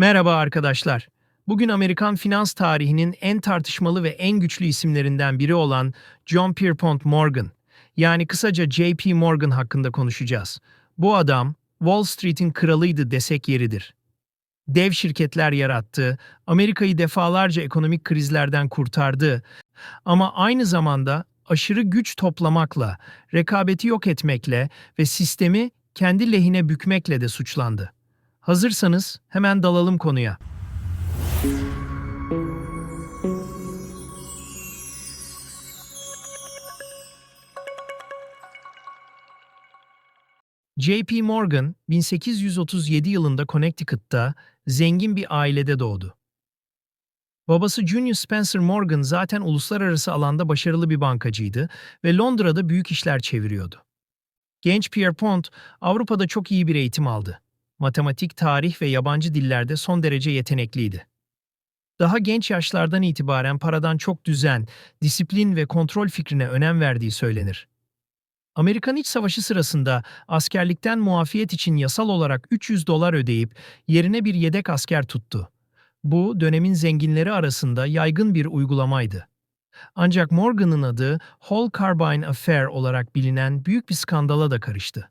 Merhaba arkadaşlar. Bugün Amerikan finans tarihinin en tartışmalı ve en güçlü isimlerinden biri olan John Pierpont Morgan, yani kısaca JP Morgan hakkında konuşacağız. Bu adam Wall Street'in kralıydı desek yeridir. Dev şirketler yarattı, Amerika'yı defalarca ekonomik krizlerden kurtardı ama aynı zamanda aşırı güç toplamakla, rekabeti yok etmekle ve sistemi kendi lehine bükmekle de suçlandı. Hazırsanız hemen dalalım konuya. J.P. Morgan 1837 yılında Connecticut'ta zengin bir ailede doğdu. Babası Junior Spencer Morgan zaten uluslararası alanda başarılı bir bankacıydı ve Londra'da büyük işler çeviriyordu. Genç Pierpont Avrupa'da çok iyi bir eğitim aldı matematik, tarih ve yabancı dillerde son derece yetenekliydi. Daha genç yaşlardan itibaren paradan çok düzen, disiplin ve kontrol fikrine önem verdiği söylenir. Amerikan İç Savaşı sırasında askerlikten muafiyet için yasal olarak 300 dolar ödeyip yerine bir yedek asker tuttu. Bu dönemin zenginleri arasında yaygın bir uygulamaydı. Ancak Morgan'ın adı Hall Carbine Affair olarak bilinen büyük bir skandala da karıştı.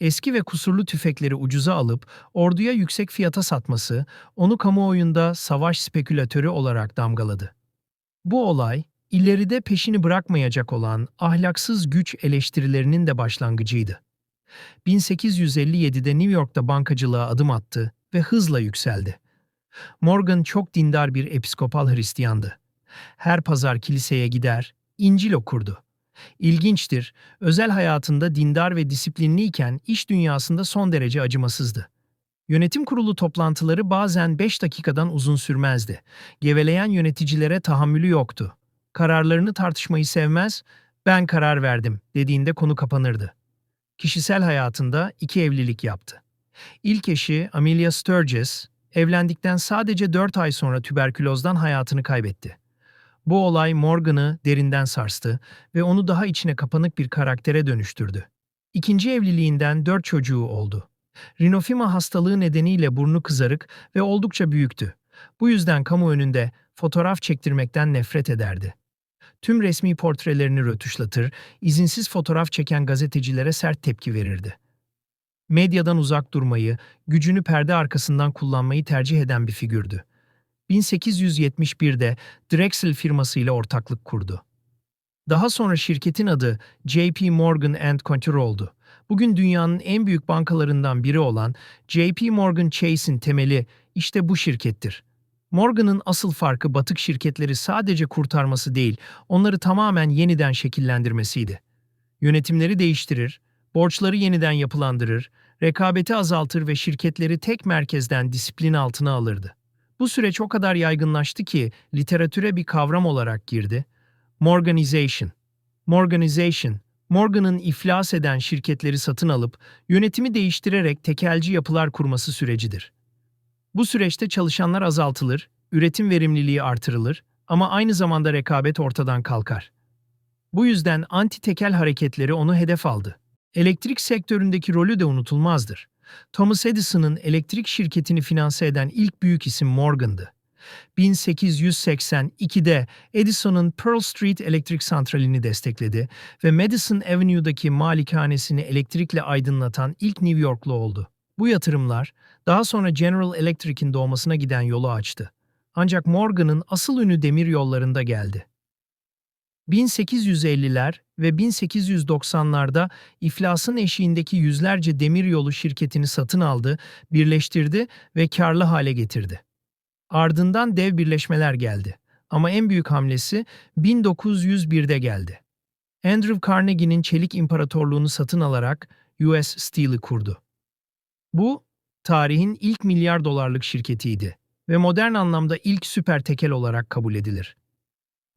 Eski ve kusurlu tüfekleri ucuza alıp orduya yüksek fiyata satması onu kamuoyunda savaş spekülatörü olarak damgaladı. Bu olay, ileride peşini bırakmayacak olan ahlaksız güç eleştirilerinin de başlangıcıydı. 1857'de New York'ta bankacılığa adım attı ve hızla yükseldi. Morgan çok dindar bir episkopal Hristiyandı. Her pazar kiliseye gider, İncil okurdu. İlginçtir, özel hayatında dindar ve disiplinliyken iş dünyasında son derece acımasızdı. Yönetim kurulu toplantıları bazen 5 dakikadan uzun sürmezdi. Geveleyen yöneticilere tahammülü yoktu. Kararlarını tartışmayı sevmez, ben karar verdim dediğinde konu kapanırdı. Kişisel hayatında iki evlilik yaptı. İlk eşi Amelia Sturgis, evlendikten sadece 4 ay sonra tüberkülozdan hayatını kaybetti. Bu olay Morgan'ı derinden sarstı ve onu daha içine kapanık bir karaktere dönüştürdü. İkinci evliliğinden dört çocuğu oldu. Rinofima hastalığı nedeniyle burnu kızarık ve oldukça büyüktü. Bu yüzden kamu önünde fotoğraf çektirmekten nefret ederdi. Tüm resmi portrelerini rötuşlatır, izinsiz fotoğraf çeken gazetecilere sert tepki verirdi. Medyadan uzak durmayı, gücünü perde arkasından kullanmayı tercih eden bir figürdü. 1871'de Drexel firmasıyla ortaklık kurdu. Daha sonra şirketin adı JP Morgan Country oldu. Bugün dünyanın en büyük bankalarından biri olan JP Morgan Chase'in temeli işte bu şirkettir. Morgan'ın asıl farkı batık şirketleri sadece kurtarması değil, onları tamamen yeniden şekillendirmesiydi. Yönetimleri değiştirir, borçları yeniden yapılandırır, rekabeti azaltır ve şirketleri tek merkezden disiplin altına alırdı. Bu süreç o kadar yaygınlaştı ki literatüre bir kavram olarak girdi. Morganization. Morganization, Morgan'ın iflas eden şirketleri satın alıp yönetimi değiştirerek tekelci yapılar kurması sürecidir. Bu süreçte çalışanlar azaltılır, üretim verimliliği artırılır ama aynı zamanda rekabet ortadan kalkar. Bu yüzden anti-tekel hareketleri onu hedef aldı. Elektrik sektöründeki rolü de unutulmazdır. Thomas Edison'ın elektrik şirketini finanse eden ilk büyük isim Morgan'dı. 1882'de Edison'un Pearl Street elektrik santralini destekledi ve Madison Avenue'daki malikanesini elektrikle aydınlatan ilk New Yorklu oldu. Bu yatırımlar daha sonra General Electric'in doğmasına giden yolu açtı. Ancak Morgan'ın asıl ünü demir yollarında geldi. 1850'ler ve 1890'larda iflasın eşiğindeki yüzlerce demiryolu şirketini satın aldı, birleştirdi ve karlı hale getirdi. Ardından dev birleşmeler geldi. Ama en büyük hamlesi 1901'de geldi. Andrew Carnegie'nin Çelik İmparatorluğunu satın alarak US Steel'i kurdu. Bu, tarihin ilk milyar dolarlık şirketiydi ve modern anlamda ilk süper tekel olarak kabul edilir.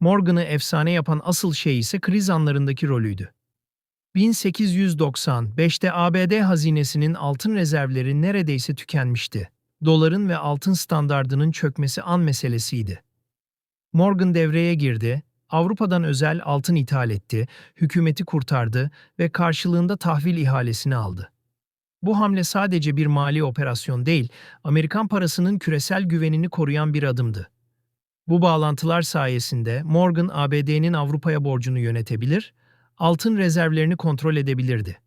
Morgan'ı efsane yapan asıl şey ise kriz anlarındaki rolüydü. 1895'te ABD hazinesinin altın rezervleri neredeyse tükenmişti. Doların ve altın standardının çökmesi an meselesiydi. Morgan devreye girdi, Avrupa'dan özel altın ithal etti, hükümeti kurtardı ve karşılığında tahvil ihalesini aldı. Bu hamle sadece bir mali operasyon değil, Amerikan parasının küresel güvenini koruyan bir adımdı. Bu bağlantılar sayesinde Morgan ABD'nin Avrupa'ya borcunu yönetebilir, altın rezervlerini kontrol edebilirdi.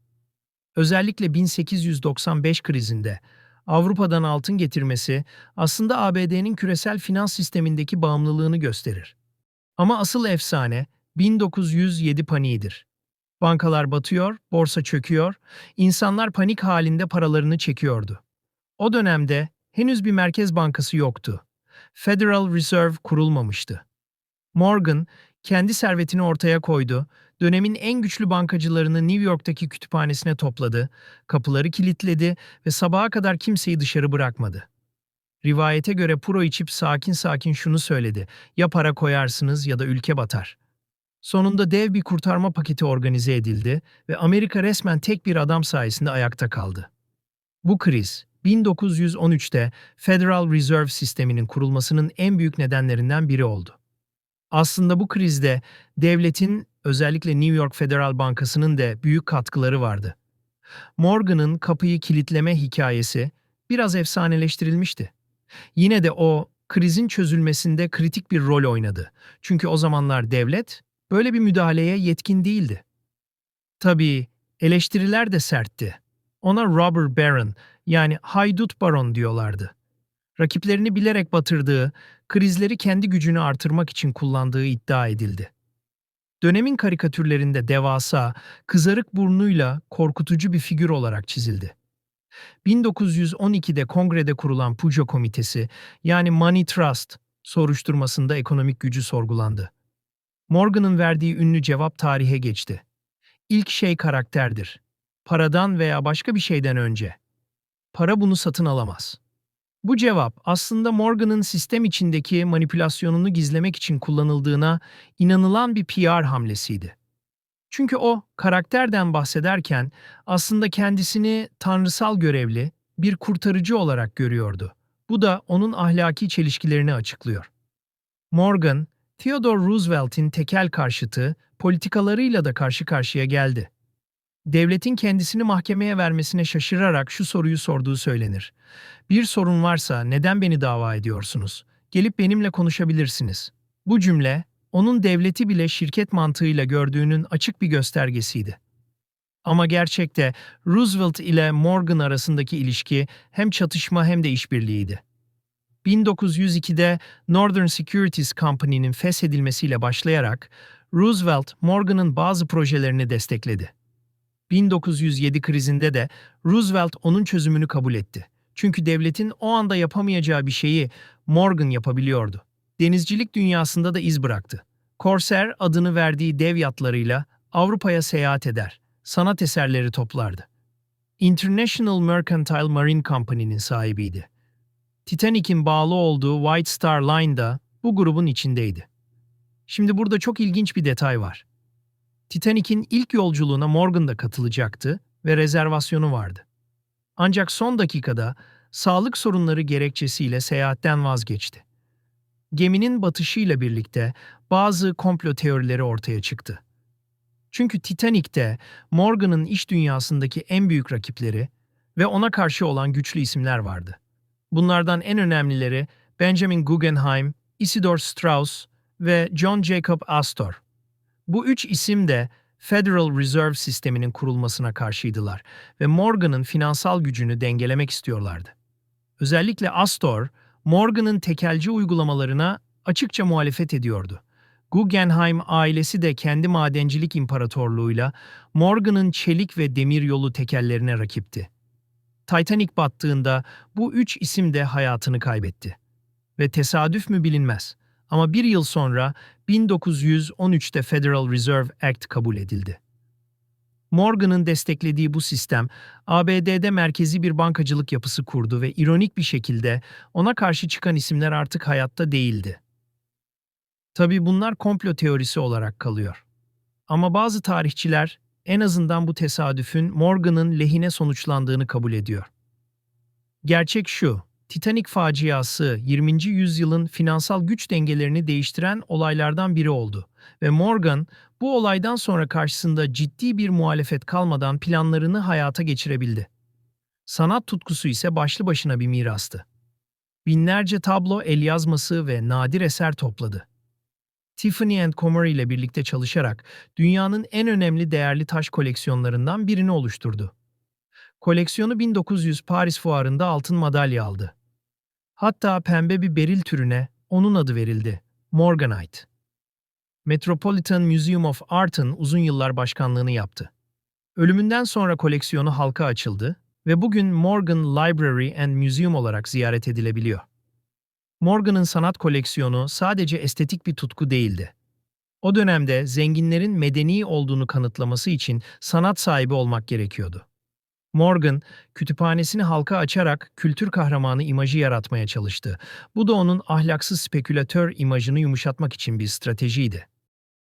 Özellikle 1895 krizinde Avrupa'dan altın getirmesi aslında ABD'nin küresel finans sistemindeki bağımlılığını gösterir. Ama asıl efsane 1907 paniğidir. Bankalar batıyor, borsa çöküyor, insanlar panik halinde paralarını çekiyordu. O dönemde henüz bir merkez bankası yoktu. Federal Reserve kurulmamıştı. Morgan kendi servetini ortaya koydu, dönemin en güçlü bankacılarını New York'taki kütüphanesine topladı, kapıları kilitledi ve sabaha kadar kimseyi dışarı bırakmadı. Rivayete göre puro içip sakin sakin şunu söyledi, ya para koyarsınız ya da ülke batar. Sonunda dev bir kurtarma paketi organize edildi ve Amerika resmen tek bir adam sayesinde ayakta kaldı. Bu kriz, 1913'te Federal Reserve sisteminin kurulmasının en büyük nedenlerinden biri oldu. Aslında bu krizde devletin, özellikle New York Federal Bankası'nın da büyük katkıları vardı. Morgan'ın kapıyı kilitleme hikayesi biraz efsaneleştirilmişti. Yine de o, krizin çözülmesinde kritik bir rol oynadı. Çünkü o zamanlar devlet, böyle bir müdahaleye yetkin değildi. Tabii eleştiriler de sertti. Ona robber baron yani haydut baron diyorlardı. Rakiplerini bilerek batırdığı, krizleri kendi gücünü artırmak için kullandığı iddia edildi. Dönemin karikatürlerinde devasa, kızarık burnuyla korkutucu bir figür olarak çizildi. 1912'de kongrede kurulan Pujo Komitesi yani Money Trust soruşturmasında ekonomik gücü sorgulandı. Morgan'ın verdiği ünlü cevap tarihe geçti. İlk şey karakterdir. Paradan veya başka bir şeyden önce. Para bunu satın alamaz. Bu cevap aslında Morgan'ın sistem içindeki manipülasyonunu gizlemek için kullanıldığına inanılan bir PR hamlesiydi. Çünkü o karakterden bahsederken aslında kendisini tanrısal görevli, bir kurtarıcı olarak görüyordu. Bu da onun ahlaki çelişkilerini açıklıyor. Morgan, Theodore Roosevelt'in tekel karşıtı politikalarıyla da karşı karşıya geldi. Devletin kendisini mahkemeye vermesine şaşırarak şu soruyu sorduğu söylenir. Bir sorun varsa neden beni dava ediyorsunuz? Gelip benimle konuşabilirsiniz. Bu cümle, onun devleti bile şirket mantığıyla gördüğünün açık bir göstergesiydi. Ama gerçekte Roosevelt ile Morgan arasındaki ilişki hem çatışma hem de işbirliğiydi. 1902'de Northern Securities Company'nin feshedilmesiyle başlayarak Roosevelt, Morgan'ın bazı projelerini destekledi. 1907 krizinde de Roosevelt onun çözümünü kabul etti. Çünkü devletin o anda yapamayacağı bir şeyi Morgan yapabiliyordu. Denizcilik dünyasında da iz bıraktı. Corsair adını verdiği dev yatlarıyla Avrupa'ya seyahat eder, sanat eserleri toplardı. International Mercantile Marine Company'nin sahibiydi. Titanic'in bağlı olduğu White Star Line da bu grubun içindeydi. Şimdi burada çok ilginç bir detay var. Titanic'in ilk yolculuğuna Morgan da katılacaktı ve rezervasyonu vardı. Ancak son dakikada sağlık sorunları gerekçesiyle seyahatten vazgeçti. Geminin batışıyla birlikte bazı komplo teorileri ortaya çıktı. Çünkü Titanic'te Morgan'ın iş dünyasındaki en büyük rakipleri ve ona karşı olan güçlü isimler vardı. Bunlardan en önemlileri Benjamin Guggenheim, Isidor Straus ve John Jacob Astor. Bu üç isim de Federal Reserve sisteminin kurulmasına karşıydılar ve Morgan'ın finansal gücünü dengelemek istiyorlardı. Özellikle Astor, Morgan'ın tekelci uygulamalarına açıkça muhalefet ediyordu. Guggenheim ailesi de kendi madencilik imparatorluğuyla Morgan'ın çelik ve demir yolu tekellerine rakipti. Titanic battığında bu üç isim de hayatını kaybetti. Ve tesadüf mü bilinmez. Ama bir yıl sonra 1913'te Federal Reserve Act kabul edildi. Morgan'ın desteklediği bu sistem, ABD'de merkezi bir bankacılık yapısı kurdu ve ironik bir şekilde ona karşı çıkan isimler artık hayatta değildi. Tabii bunlar komplo teorisi olarak kalıyor. Ama bazı tarihçiler en azından bu tesadüfün Morgan'ın lehine sonuçlandığını kabul ediyor. Gerçek şu, Titanic faciası 20. yüzyılın finansal güç dengelerini değiştiren olaylardan biri oldu ve Morgan bu olaydan sonra karşısında ciddi bir muhalefet kalmadan planlarını hayata geçirebildi. Sanat tutkusu ise başlı başına bir mirastı. Binlerce tablo, el yazması ve nadir eser topladı. Tiffany Company ile birlikte çalışarak dünyanın en önemli değerli taş koleksiyonlarından birini oluşturdu. Koleksiyonu 1900 Paris Fuarı'nda altın madalya aldı. Hatta pembe bir beril türüne onun adı verildi, Morganite. Metropolitan Museum of Art'ın uzun yıllar başkanlığını yaptı. Ölümünden sonra koleksiyonu halka açıldı ve bugün Morgan Library and Museum olarak ziyaret edilebiliyor. Morgan'ın sanat koleksiyonu sadece estetik bir tutku değildi. O dönemde zenginlerin medeni olduğunu kanıtlaması için sanat sahibi olmak gerekiyordu. Morgan, kütüphanesini halka açarak kültür kahramanı imajı yaratmaya çalıştı. Bu da onun ahlaksız spekülatör imajını yumuşatmak için bir stratejiydi.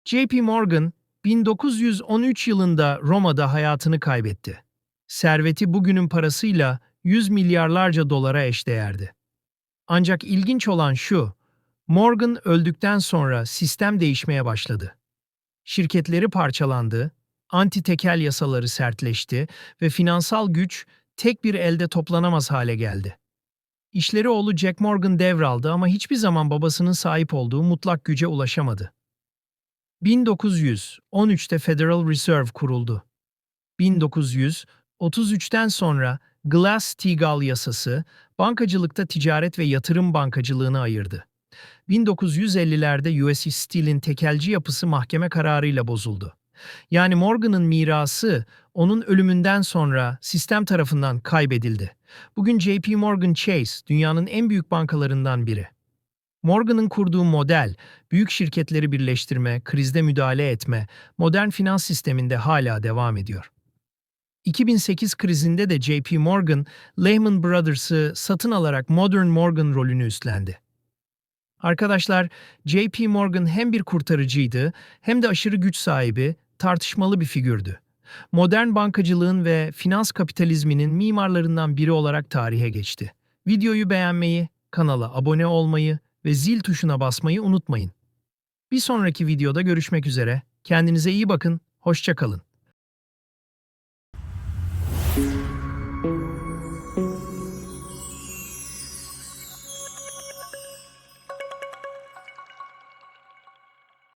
J.P. Morgan, 1913 yılında Roma'da hayatını kaybetti. Serveti bugünün parasıyla 100 milyarlarca dolara eşdeğerdi. Ancak ilginç olan şu, Morgan öldükten sonra sistem değişmeye başladı. Şirketleri parçalandı, anti-tekel yasaları sertleşti ve finansal güç tek bir elde toplanamaz hale geldi. İşleri oğlu Jack Morgan devraldı ama hiçbir zaman babasının sahip olduğu mutlak güce ulaşamadı. 1913'te Federal Reserve kuruldu. 1933'ten sonra Glass-Steagall yasası, bankacılıkta ticaret ve yatırım bankacılığını ayırdı. 1950'lerde US Steel'in tekelci yapısı mahkeme kararıyla bozuldu. Yani Morgan'ın mirası onun ölümünden sonra sistem tarafından kaybedildi. Bugün JP Morgan Chase dünyanın en büyük bankalarından biri. Morgan'ın kurduğu model, büyük şirketleri birleştirme, krizde müdahale etme, modern finans sisteminde hala devam ediyor. 2008 krizinde de JP Morgan, Lehman Brothers'ı satın alarak Modern Morgan rolünü üstlendi. Arkadaşlar, JP Morgan hem bir kurtarıcıydı hem de aşırı güç sahibi, tartışmalı bir figürdü. Modern bankacılığın ve finans kapitalizminin mimarlarından biri olarak tarihe geçti. Videoyu beğenmeyi, kanala abone olmayı ve zil tuşuna basmayı unutmayın. Bir sonraki videoda görüşmek üzere. Kendinize iyi bakın, hoşça kalın.